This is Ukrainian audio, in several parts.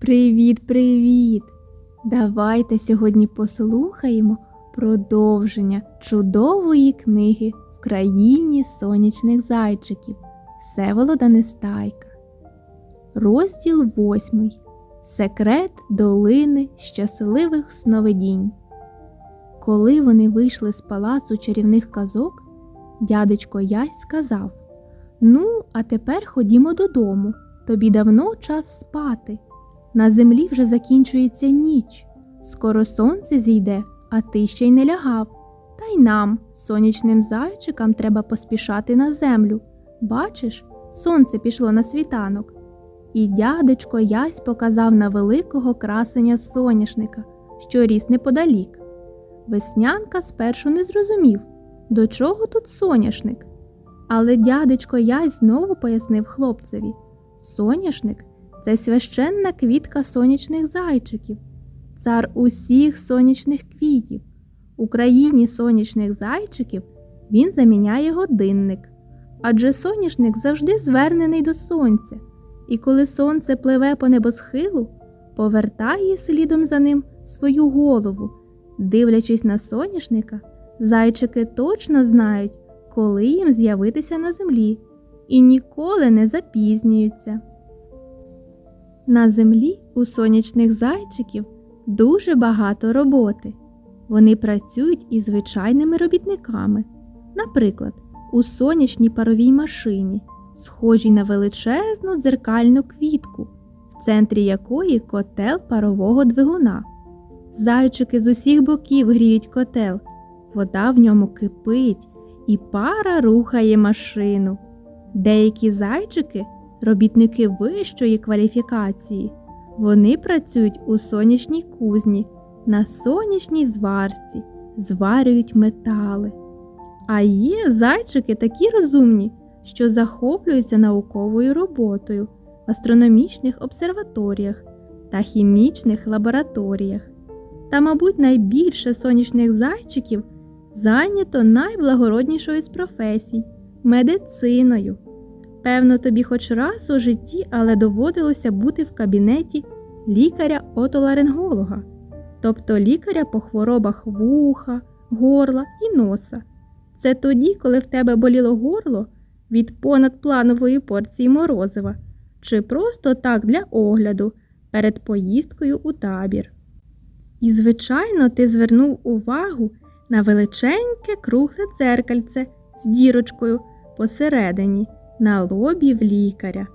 Привіт, привіт! Давайте сьогодні послухаємо продовження чудової книги в країні сонячних зайчиків Всеволода Нестайка. Розділ восьмий. Секрет долини щасливих сновидінь. Коли вони вийшли з палацу чарівних казок, дядечко Ясь сказав: Ну, а тепер ходімо додому. Тобі давно час спати. На землі вже закінчується ніч. Скоро сонце зійде, а ти ще й не лягав. Та й нам, сонячним зайчикам, треба поспішати на землю. Бачиш, сонце пішло на світанок. І дядечко Ясь показав на великого красення соняшника, що ріс неподалік. Веснянка спершу не зрозумів, до чого тут соняшник. Але дядечко Ясь знову пояснив хлопцеві соняшник це священна квітка сонячних зайчиків, цар усіх сонячних квітів. У країні сонячних зайчиків він заміняє годинник, адже соняшник завжди звернений до сонця, і коли сонце пливе по небосхилу, повертає слідом за ним свою голову. Дивлячись на соняшника, зайчики точно знають, коли їм з'явитися на землі, і ніколи не запізнюються. На землі у сонячних зайчиків дуже багато роботи. Вони працюють із звичайними робітниками, наприклад, у сонячній паровій машині, схожій на величезну дзеркальну квітку, в центрі якої котел парового двигуна. Зайчики з усіх боків гріють котел, вода в ньому кипить, і пара рухає машину. Деякі зайчики робітники вищої кваліфікації. Вони працюють у сонячній кузні, на сонячній зварці, зварюють метали. А є зайчики такі розумні, що захоплюються науковою роботою в астрономічних обсерваторіях та хімічних лабораторіях. Та, мабуть, найбільше сонячних зайчиків зайнято найблагороднішою з професій медициною. Певно, тобі хоч раз у житті, але доводилося бути в кабінеті лікаря-отоларинголога, тобто лікаря по хворобах вуха, горла і носа. Це тоді, коли в тебе боліло горло від понадпланової порції морозива, чи просто так для огляду перед поїздкою у табір. І, звичайно, ти звернув увагу на величеньке кругле дзеркальце з дірочкою посередині на лобі в лікаря.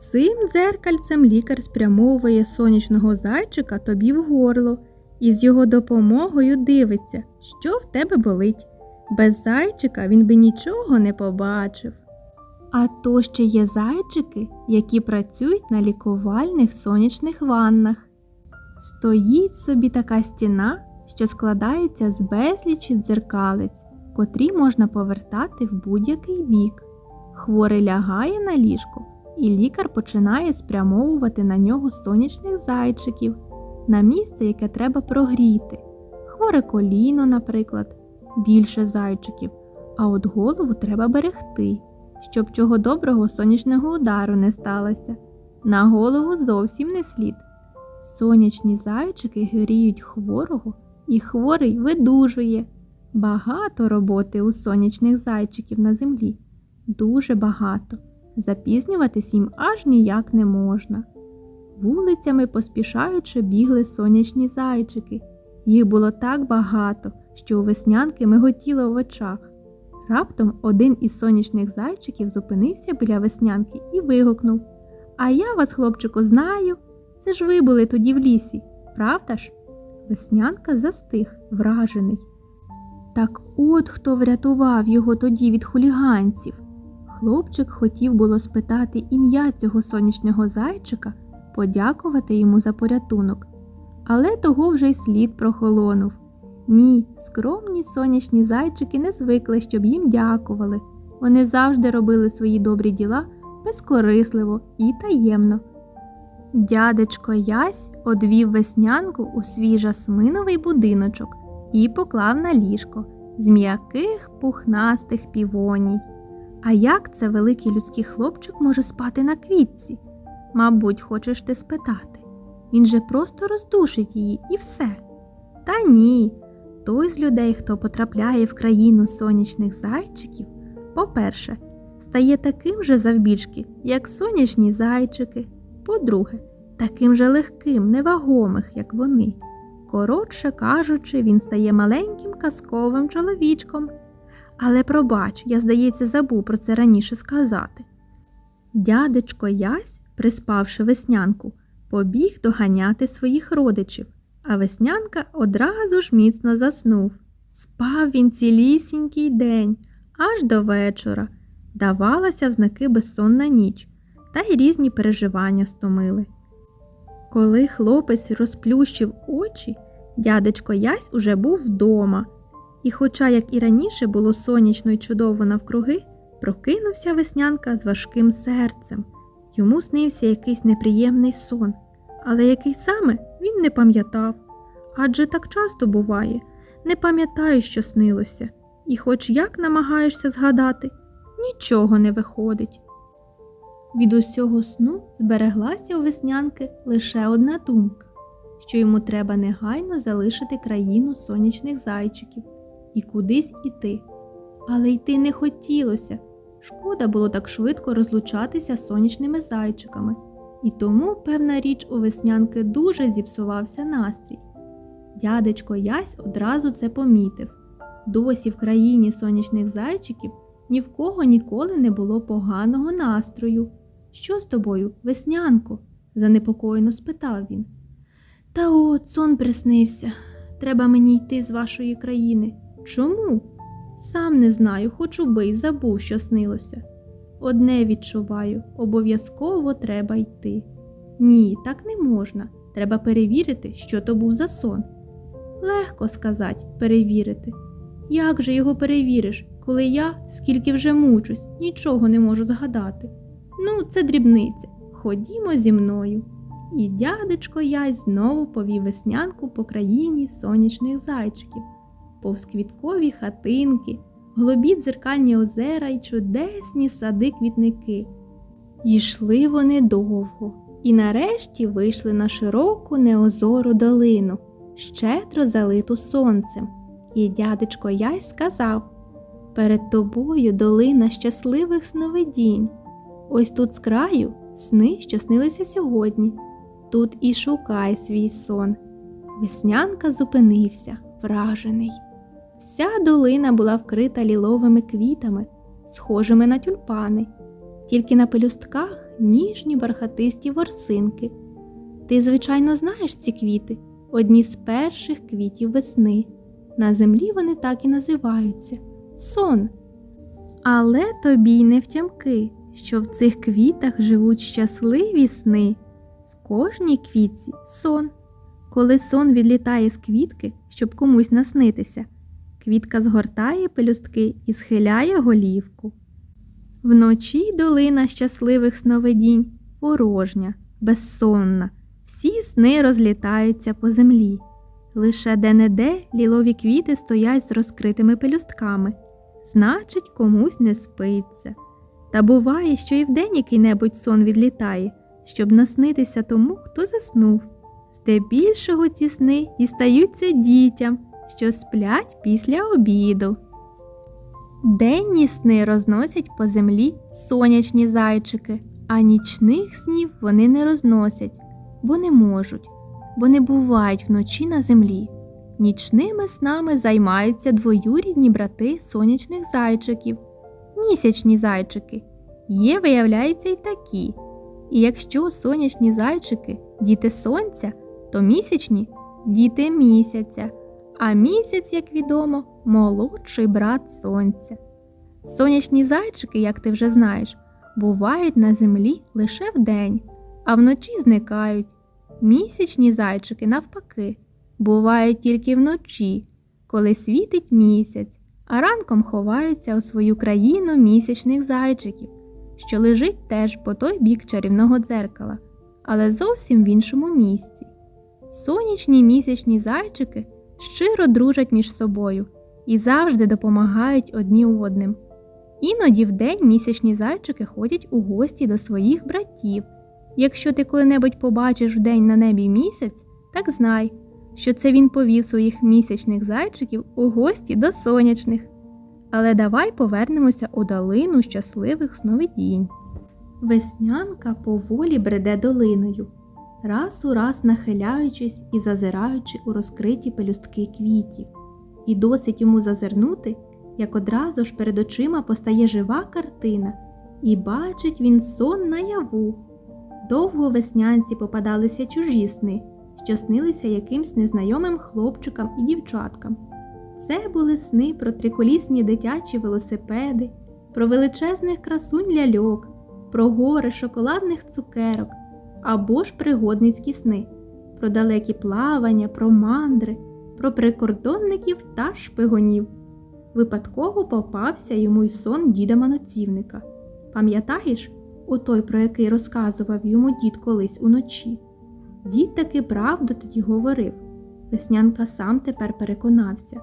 Цим дзеркальцем лікар спрямовує сонячного зайчика тобі в горло і з його допомогою дивиться, що в тебе болить. Без зайчика він би нічого не побачив. А то ще є зайчики, які працюють на лікувальних сонячних ваннах. Стоїть собі така стіна, що складається з безлічі дзеркалець, котрі можна повертати в будь-який бік. Хворий лягає на ліжко, і лікар починає спрямовувати на нього сонячних зайчиків на місце, яке треба прогріти. Хворе коліно, наприклад, більше зайчиків, а от голову треба берегти, щоб чого доброго сонячного удару не сталося. На голову зовсім не слід. Сонячні зайчики гріють хворого, і хворий видужує. Багато роботи у сонячних зайчиків на землі дуже багато. Запізнюватись їм аж ніяк не можна. Вулицями поспішаючи бігли сонячні зайчики. Їх було так багато, що у веснянки миготіло в очах. Раптом один із сонячних зайчиків зупинився біля веснянки і вигукнув А я вас, хлопчику, знаю. Це ж ви були тоді в лісі, правда ж? Веснянка застиг, вражений. Так от хто врятував його тоді від хуліганців. Хлопчик хотів було спитати ім'я цього сонячного зайчика, подякувати йому за порятунок, але того вже й слід прохолонув. Ні, скромні сонячні зайчики не звикли, щоб їм дякували. Вони завжди робили свої добрі діла безкорисливо і таємно. Дядечко Ясь одвів веснянку у свій жасминовий будиночок і поклав на ліжко з м'яких пухнастих півоній. А як це великий людський хлопчик може спати на квітці? Мабуть, хочеш ти спитати. він же просто роздушить її і все. Та ні, той з людей, хто потрапляє в країну сонячних зайчиків, по-перше, стає таким же завбільшки, як сонячні зайчики. По-друге, таким же легким, невагомих, як вони. Коротше кажучи, він стає маленьким казковим чоловічком. Але пробач, я, здається, забув про це раніше сказати. Дядечко Ясь, приспавши веснянку, побіг доганяти своїх родичів, а веснянка одразу ж міцно заснув. Спав він цілісінький день, аж до вечора. Давалася в знаки безсонна ніч, та й різні переживання стомили. Коли хлопець розплющив очі, дядечко Ясь уже був вдома, і, хоча, як і раніше було сонячно й чудово навкруги, прокинувся веснянка з важким серцем. Йому снився якийсь неприємний сон, але який саме він не пам'ятав. Адже так часто буває, не пам'ятаю, що снилося, і хоч як намагаєшся згадати, нічого не виходить. Від усього сну збереглася у веснянки лише одна думка, що йому треба негайно залишити країну сонячних зайчиків і кудись іти. Але йти не хотілося. Шкода було так швидко розлучатися з сонячними зайчиками, і тому, певна річ, у веснянки дуже зіпсувався настрій. Дядечко Ясь одразу це помітив. Досі в країні сонячних зайчиків ні в кого ніколи не було поганого настрою. Що з тобою, веснянко? занепокоєно спитав він. Та от сон приснився. Треба мені йти з вашої країни. Чому? Сам не знаю, хоч убий, забув, що снилося. Одне відчуваю, обов'язково треба йти. Ні, так не можна. Треба перевірити, що то був за сон. Легко сказати, перевірити. Як же його перевіриш, коли я, скільки вже мучусь, нічого не можу згадати? Ну, це дрібниця. Ходімо зі мною. І дядечко Ясь знову повів веснянку по країні сонячних зайчиків, повз квіткові хатинки, голубі дзеркальні озера й чудесні сади квітники. Йшли вони довго і нарешті вийшли на широку неозору долину, щедро залиту сонцем. І дядечко Ясь сказав Перед тобою долина щасливих сновидінь. Ось тут з краю сни, що снилися сьогодні. Тут і шукай свій сон. Веснянка зупинився, вражений. Вся долина була вкрита ліловими квітами, схожими на тюльпани, тільки на пелюстках ніжні бархатисті ворсинки. Ти, звичайно, знаєш ці квіти, одні з перших квітів весни. На землі вони так і називаються сон. Але тобі й не втямки, що в цих квітах живуть щасливі сни. В кожній квітці сон. Коли сон відлітає з квітки, щоб комусь наснитися, квітка згортає пелюстки і схиляє голівку. Вночі долина щасливих сновидінь порожня, безсонна, всі сни розлітаються по землі. Лише де-не-де лілові квіти стоять з розкритими пелюстками, значить, комусь не спиться. Та буває, що і вдень який-небудь сон відлітає, щоб наснитися тому, хто заснув. Здебільшого ці сни дістаються дітям, що сплять після обіду. Денні сни розносять по землі сонячні зайчики, а нічних снів вони не розносять, бо не можуть, бо не бувають вночі на землі. Нічними снами займаються двоюрідні брати сонячних зайчиків, місячні зайчики. Є, виявляється, й такі. І якщо сонячні зайчики діти сонця, то місячні діти місяця, а місяць, як відомо, молодший брат сонця. Сонячні зайчики, як ти вже знаєш, бувають на землі лише вдень, а вночі зникають. Місячні зайчики, навпаки, бувають тільки вночі, коли світить місяць, а ранком ховаються у свою країну місячних зайчиків, що лежить теж по той бік чарівного дзеркала, але зовсім в іншому місці. Сонячні місячні зайчики щиро дружать між собою і завжди допомагають одні одним. Іноді вдень місячні зайчики ходять у гості до своїх братів Якщо ти коли-небудь побачиш вдень на небі місяць, так знай, що це він повів своїх місячних зайчиків у гості до сонячних. Але давай повернемося у долину щасливих сновидінь. Веснянка поволі бреде долиною, раз у раз нахиляючись і зазираючи у розкриті пелюстки квітів. І досить йому зазирнути, як одразу ж перед очима постає жива картина, і бачить він сон наяву. Довго веснянці попадалися чужі сни, що снилися якимсь незнайомим хлопчикам і дівчаткам. Це були сни про триколісні дитячі велосипеди, про величезних красунь ляльок, про гори шоколадних цукерок або ж пригодницькі сни, про далекі плавання, про мандри, про прикордонників та шпигунів. Випадково попався йому й сон діда мануцівника. Пам'ятаєш, у той, про який розказував йому дід колись уночі? Дід таки правду тоді говорив. Веснянка сам тепер переконався.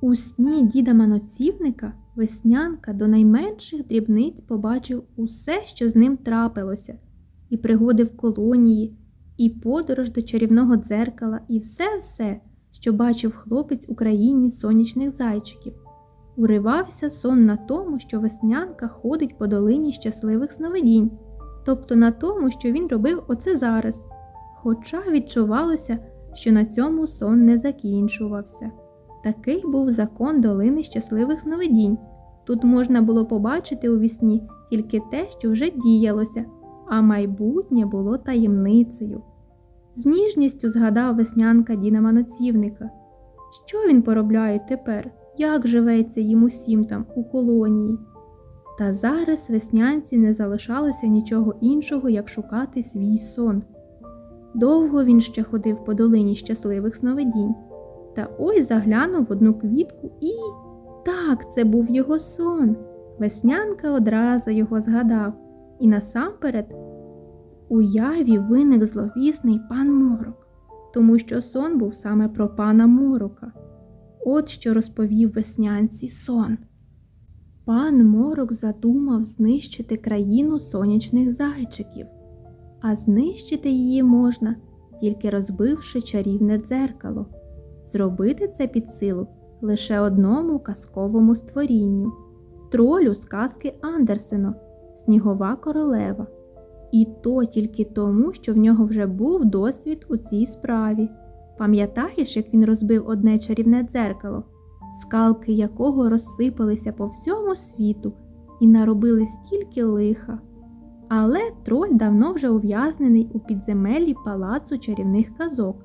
У сні діда маноцівника веснянка до найменших дрібниць побачив усе, що з ним трапилося, і пригоди в колонії, і подорож до чарівного дзеркала, і все-все, що бачив хлопець у країні сонячних зайчиків. Уривався сон на тому, що веснянка ходить по долині щасливих сновидінь, тобто на тому, що він робив оце зараз, хоча відчувалося, що на цьому сон не закінчувався. Такий був закон долини щасливих сновидінь. Тут можна було побачити у вісні тільки те, що вже діялося, а майбутнє було таємницею. З ніжністю згадав веснянка Діна Маноцівника. Що він поробляє тепер, як живеться їм усім там у колонії? Та зараз веснянці не залишалося нічого іншого, як шукати свій сон. Довго він ще ходив по долині щасливих сновидінь. Та ой заглянув в одну квітку і. Так, це був його сон. Веснянка одразу його згадав, і насамперед в уяві виник зловісний пан Морок, тому що сон був саме про пана Морока. От що розповів веснянці сон. Пан Морок задумав знищити країну сонячних зайчиків, а знищити її можна, тільки розбивши чарівне дзеркало. Зробити це під силу лише одному казковому створінню тролю з казки Андерсена Снігова королева. І то тільки тому, що в нього вже був досвід у цій справі. Пам'ятаєш, як він розбив одне чарівне дзеркало, скалки якого розсипалися по всьому світу і наробили стільки лиха. Але троль давно вже ув'язнений у підземеллі палацу чарівних казок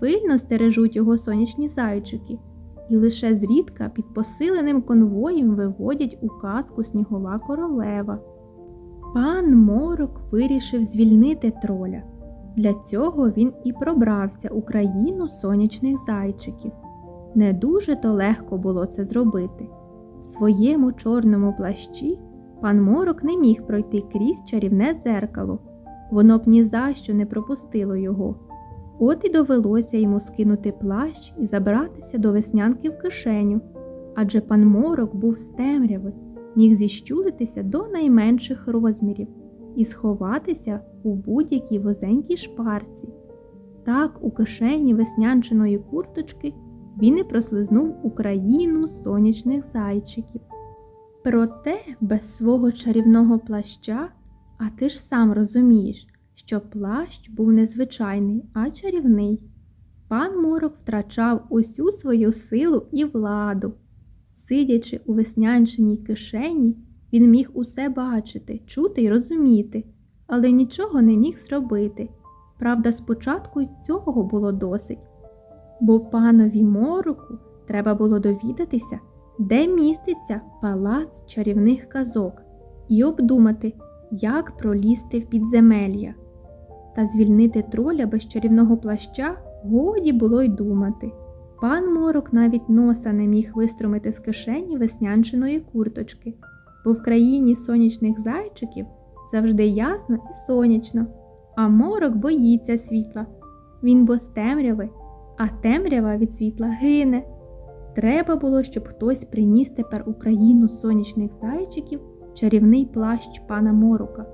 пильно стережуть його сонячні зайчики, і лише зрідка під посиленим конвоєм виводять у казку снігова королева. Пан Морок вирішив звільнити троля. Для цього він і пробрався у країну сонячних зайчиків. Не дуже то легко було це зробити. В своєму чорному плащі пан Морок не міг пройти крізь чарівне дзеркало, воно б ні за що не пропустило його. От і довелося йому скинути плащ і забратися до веснянки в кишеню, адже пан Морок був з темряви, міг зіщулитися до найменших розмірів і сховатися у будь-якій возенькій шпарці. Так, у кишені веснянчиної курточки він і прослизнув у країну сонячних зайчиків. Проте без свого чарівного плаща, а ти ж сам розумієш, що плащ був незвичайний, а чарівний. Пан Морок втрачав усю свою силу і владу. Сидячи у веснянчиній кишені, він міг усе бачити, чути й розуміти, але нічого не міг зробити. Правда, спочатку й цього було досить, бо панові мороку треба було довідатися, де міститься палац чарівних казок, і обдумати, як пролізти в підземелля та звільнити троля без чарівного плаща годі було й думати. Пан Морок навіть носа не міг виструмити з кишені веснянчиної курточки, бо в країні сонячних зайчиків завжди ясно і сонячно, а морок боїться світла. Він бо з темряви, а темрява від світла гине. Треба було, щоб хтось приніс тепер у країну сонячних зайчиків чарівний плащ пана Морока.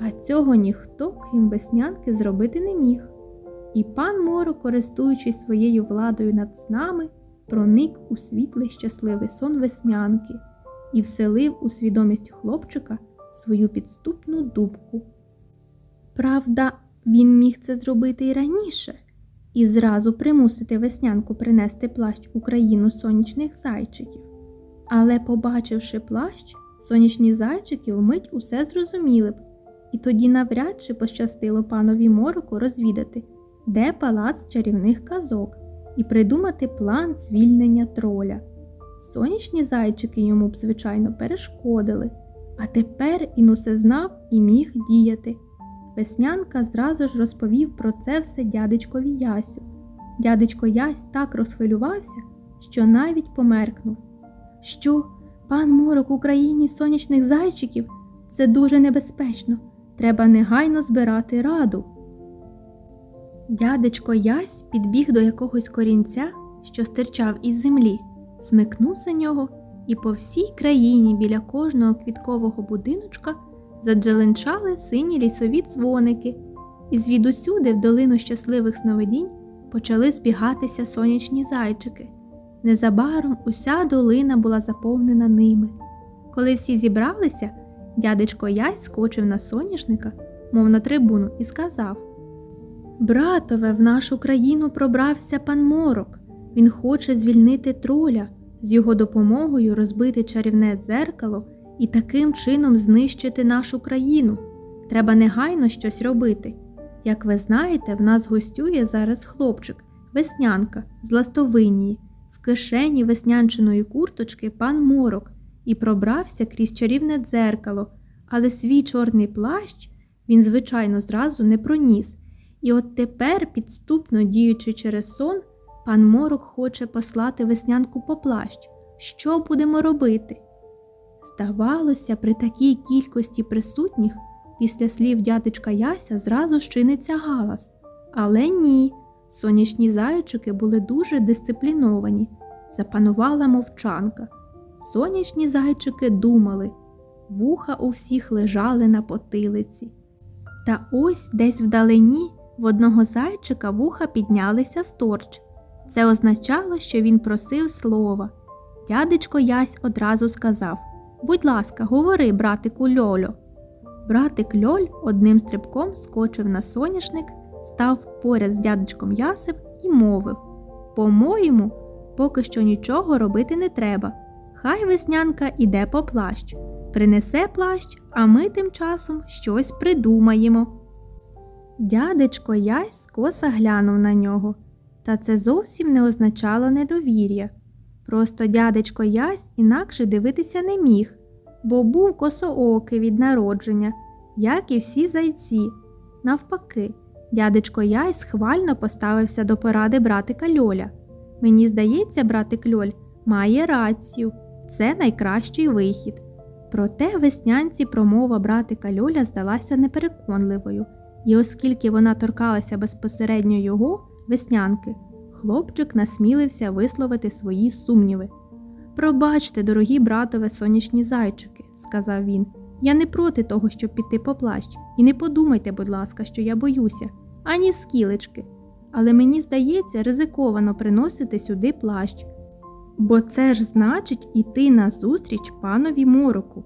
А цього ніхто, крім веснянки, зробити не міг. І пан Моро, користуючись своєю владою над снами, проник у світлий щасливий сон веснянки і вселив у свідомість хлопчика свою підступну дубку. Правда, він міг це зробити і раніше, і зразу примусити веснянку принести плащ у країну сонячних зайчиків. Але, побачивши плащ, сонячні зайчики вмить усе зрозуміли б, і тоді навряд чи пощастило панові мороку розвідати, де палац чарівних казок, і придумати план звільнення троля. Сонячні зайчики йому б, звичайно, перешкодили, а тепер він усе знав і міг діяти. Веснянка зразу ж розповів про це все дядечкові Ясю. Дядечко Ясь так розхвилювався, що навіть померкнув. Що, пан Морок у країні сонячних зайчиків? Це дуже небезпечно. Треба негайно збирати раду. Дядечко Ясь підбіг до якогось корінця, що стирчав із землі, смикнув за нього, і по всій країні біля кожного квіткового будиночка задзеленчали сині лісові дзвоники, і звідусюди в долину щасливих сновидінь почали збігатися сонячні зайчики. Незабаром уся долина була заповнена ними. Коли всі зібралися, дядечко Яй скочив на соняшника, мов на трибуну, і сказав Братове, в нашу країну пробрався пан Морок. Він хоче звільнити троля, з його допомогою розбити чарівне дзеркало і таким чином знищити нашу країну. Треба негайно щось робити. Як ви знаєте, в нас гостює зараз хлопчик, веснянка з Ластовинії, в кишені веснянчиної курточки пан Морок і пробрався крізь чарівне дзеркало, але свій чорний плащ він, звичайно, зразу не проніс. І от тепер, підступно діючи через сон, пан Морок хоче послати веснянку по плащ. Що будемо робити? Здавалося, при такій кількості присутніх після слів дядечка Яся зразу щиниться галас. Але ні, сонячні зайчики були дуже дисципліновані, запанувала мовчанка. Сонячні зайчики думали, вуха у всіх лежали на потилиці. Та ось десь вдалині в одного зайчика вуха піднялися сторч. Це означало, що він просив слова. Дядечко Ясь одразу сказав Будь ласка, говори, братику Льольо. Братик Льоль одним стрибком скочив на соняшник, став поряд з дядечком Ясем і мовив По-моєму, поки що нічого робити не треба. Хай веснянка іде по плащ, принесе плащ, а ми тим часом щось придумаємо. Дядечко Ясь скоса глянув на нього, та це зовсім не означало недовір'я. Просто дядечко Ясь інакше дивитися не міг, бо був косоокий від народження, як і всі зайці. Навпаки, дядечко Ясь схвально поставився до поради братика Льоля. Мені здається, братик Льоль має рацію, це найкращий вихід. Проте веснянці промова братика Льоля здалася непереконливою, і оскільки вона торкалася безпосередньо його, веснянки, хлопчик насмілився висловити свої сумніви. Пробачте, дорогі братове сонячні зайчики, сказав він. Я не проти того, щоб піти по плащ, і не подумайте, будь ласка, що я боюся, ані скілечки. Але мені здається, ризиковано приносити сюди плащ. Бо це ж значить іти назустріч панові мороку.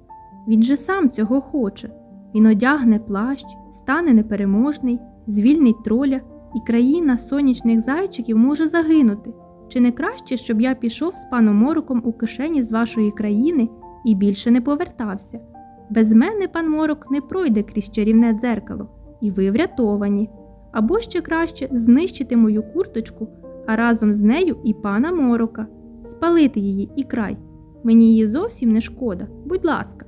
Він же сам цього хоче. Він одягне плащ, стане непереможний, звільнить троля, і країна сонячних зайчиків може загинути. Чи не краще, щоб я пішов з паном мороком у кишені з вашої країни і більше не повертався? Без мене пан морок не пройде крізь чарівне дзеркало, і ви врятовані. Або ще краще знищити мою курточку, а разом з нею і пана морока, спалити її і край. Мені її зовсім не шкода, будь ласка.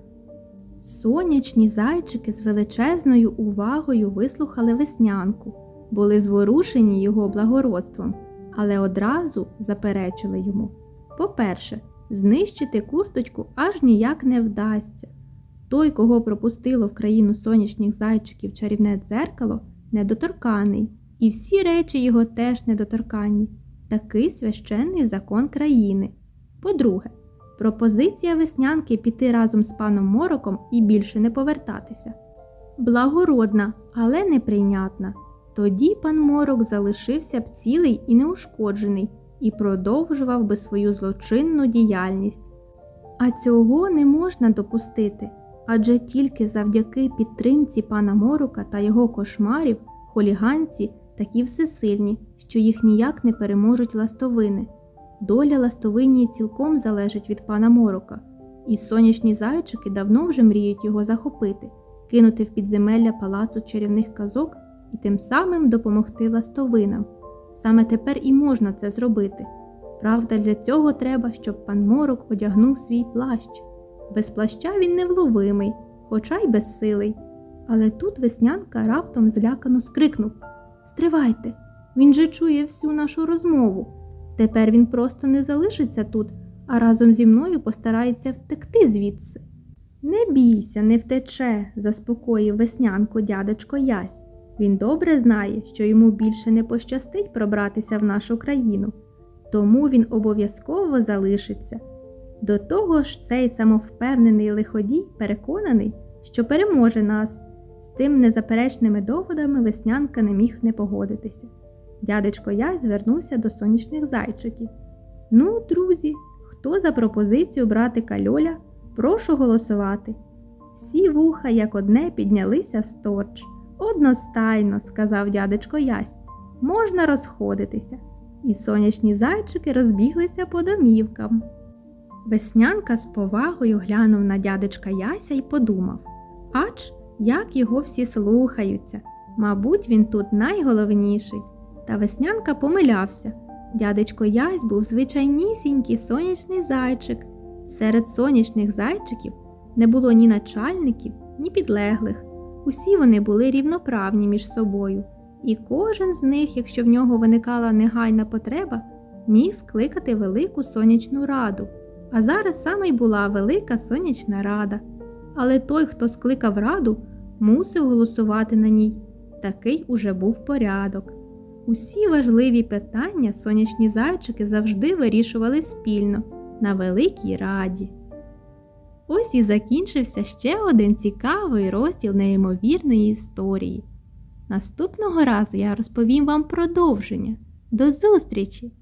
Сонячні зайчики з величезною увагою вислухали веснянку, були зворушені його благородством, але одразу заперечили йому. По-перше, знищити курточку аж ніяк не вдасться. Той, кого пропустило в країну сонячних зайчиків чарівне дзеркало, недоторканий, і всі речі його теж недоторканні. Такий священний закон країни. По-друге, пропозиція веснянки піти разом з паном Мороком і більше не повертатися. благородна, але неприйнятна. Тоді пан Морок залишився б цілий і неушкоджений і продовжував би свою злочинну діяльність. А цього не можна допустити, адже тільки завдяки підтримці пана Морока та його кошмарів хуліганці такі всесильні, що їх ніяк не переможуть ластовини. Доля ластовині цілком залежить від пана Морока, і сонячні зайчики давно вже мріють його захопити, кинути в підземелля палацу чарівних казок і тим самим допомогти ластовинам. Саме тепер і можна це зробити. Правда, для цього треба, щоб пан Морок одягнув свій плащ. Без плаща він невловимий, хоча й безсилий. Але тут веснянка раптом злякано скрикнув Стривайте, він же чує всю нашу розмову. Тепер він просто не залишиться тут, а разом зі мною постарається втекти звідси. Не бійся, не втече, заспокоїв веснянку дядечко Ясь. Він добре знає, що йому більше не пощастить пробратися в нашу країну, тому він обов'язково залишиться. До того ж, цей самовпевнений лиходій переконаний, що переможе нас. З тим незаперечними доводами веснянка не міг не погодитися. Дядечко Яй звернувся до сонячних зайчиків. Ну, друзі, хто за пропозицію братика Льоля, прошу голосувати. Всі вуха, як одне, піднялися з торч. Одностайно, сказав дядечко Ясь, можна розходитися. І сонячні зайчики розбіглися по домівкам. Веснянка з повагою глянув на дядечка Яся і подумав Ач, як його всі слухаються. Мабуть, він тут найголовніший. Та веснянка помилявся. Дядечко Ясь був звичайнісінький сонячний зайчик. Серед сонячних зайчиків не було ні начальників, ні підлеглих. Усі вони були рівноправні між собою, і кожен з них, якщо в нього виникала негайна потреба, міг скликати велику сонячну раду. А зараз саме й була велика сонячна рада. Але той, хто скликав раду, мусив голосувати на ній. Такий уже був порядок. Усі важливі питання сонячні зайчики завжди вирішували спільно на Великій Раді. Ось і закінчився ще один цікавий розділ неймовірної історії. Наступного разу я розповім вам продовження. До зустрічі!